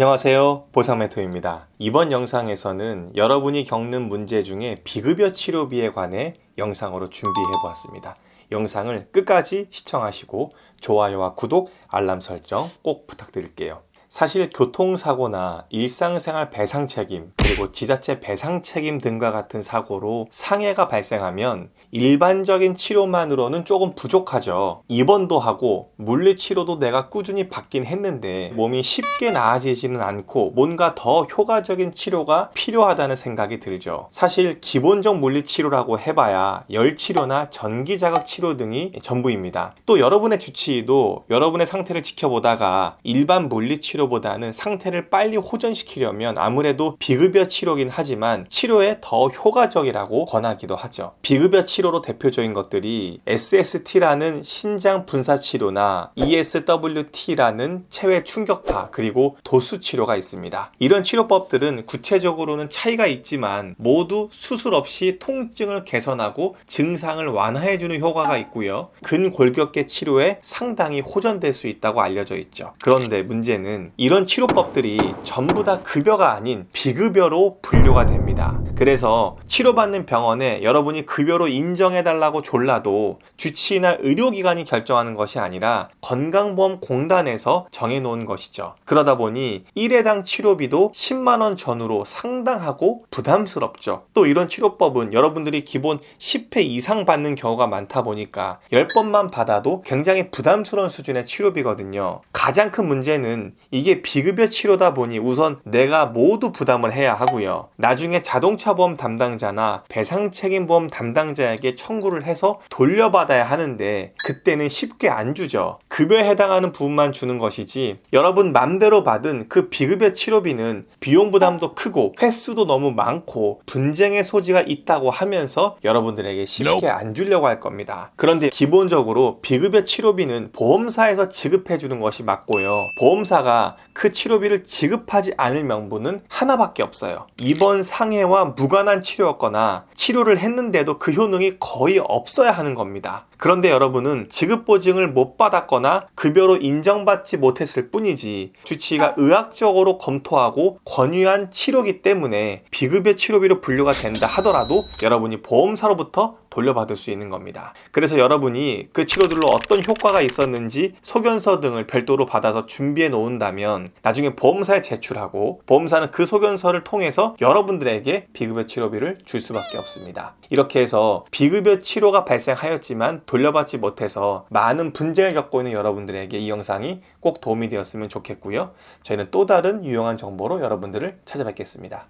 안녕하세요. 보상메토입니다. 이번 영상에서는 여러분이 겪는 문제 중에 비급여 치료비에 관해 영상으로 준비해 보았습니다. 영상을 끝까지 시청하시고 좋아요와 구독, 알람 설정 꼭 부탁드릴게요. 사실 교통사고나 일상생활 배상 책임, 그리고 지자체 배상 책임 등과 같은 사고로 상해가 발생하면 일반적인 치료만으로는 조금 부족하죠. 입원도 하고 물리치료도 내가 꾸준히 받긴 했는데 몸이 쉽게 나아지지는 않고 뭔가 더 효과적인 치료가 필요하다는 생각이 들죠. 사실 기본적 물리치료라고 해봐야 열치료나 전기자극 치료 등이 전부입니다. 또 여러분의 주치의도 여러분의 상태를 지켜보다가 일반 물리치료 치료보다는 상태를 빨리 호전시키려면 아무래도 비급여 치료긴 하지만 치료에 더 효과적이라고 권하기도 하죠. 비급여 치료로 대표적인 것들이 SST라는 신장 분사 치료나 ESWT라는 체외 충격파 그리고 도수 치료가 있습니다. 이런 치료법들은 구체적으로는 차이가 있지만 모두 수술 없이 통증을 개선하고 증상을 완화해주는 효과가 있고요. 근골격계 치료에 상당히 호전될 수 있다고 알려져 있죠. 그런데 문제는 이런 치료법들이 전부 다 급여가 아닌 비급여로 분류가 됩니다. 그래서 치료받는 병원에 여러분이 급여로 인정해달라고 졸라도 주치의나 의료기관이 결정하는 것이 아니라 건강보험공단에서 정해놓은 것이죠. 그러다 보니 1회당 치료비도 10만원 전후로 상당하고 부담스럽죠. 또 이런 치료법은 여러분들이 기본 10회 이상 받는 경우가 많다 보니까 10번만 받아도 굉장히 부담스러운 수준의 치료비거든요. 가장 큰 문제는 이게 비급여 치료다 보니 우선 내가 모두 부담을 해야 하고요. 나중에 자동차 보험 담당자나 배상 책임 보험 담당자에게 청구를 해서 돌려받아야 하는데 그때는 쉽게 안 주죠. 급여에 해당하는 부분만 주는 것이지 여러분 맘대로 받은 그 비급여 치료비는 비용 부담도 크고 횟수도 너무 많고 분쟁의 소지가 있다고 하면서 여러분들에게 쉽게 안 주려고 할 겁니다. 그런데 기본적으로 비급여 치료비는 보험사에서 지급해 주는 것이 맞고요. 보험사가 그 치료비를 지급하지 않을 명분은 하나밖에 없어요. 입원 상해와 무관한 치료였거나 치료를 했는데도 그 효능이 거의 없어야 하는 겁니다. 그런데 여러분은 지급보증을 못 받았거나 급여로 인정받지 못했을 뿐이지 주치의가 의학적으로 검토하고 권유한 치료기 때문에 비급여 치료비로 분류가 된다 하더라도 여러분이 보험사로부터 돌려받을 수 있는 겁니다. 그래서 여러분이 그 치료들로 어떤 효과가 있었는지 소견서 등을 별도로 받아서 준비해 놓은다면 나중에 보험사에 제출하고 보험사는 그 소견서를 통해서 여러분들에게 비급여 치료비를 줄 수밖에 없습니다. 이렇게 해서 비급여 치료가 발생하였지만 돌려받지 못해서 많은 분쟁을 겪고 있는 여러분들에게 이 영상이 꼭 도움이 되었으면 좋겠고요. 저희는 또 다른 유용한 정보로 여러분들을 찾아뵙겠습니다.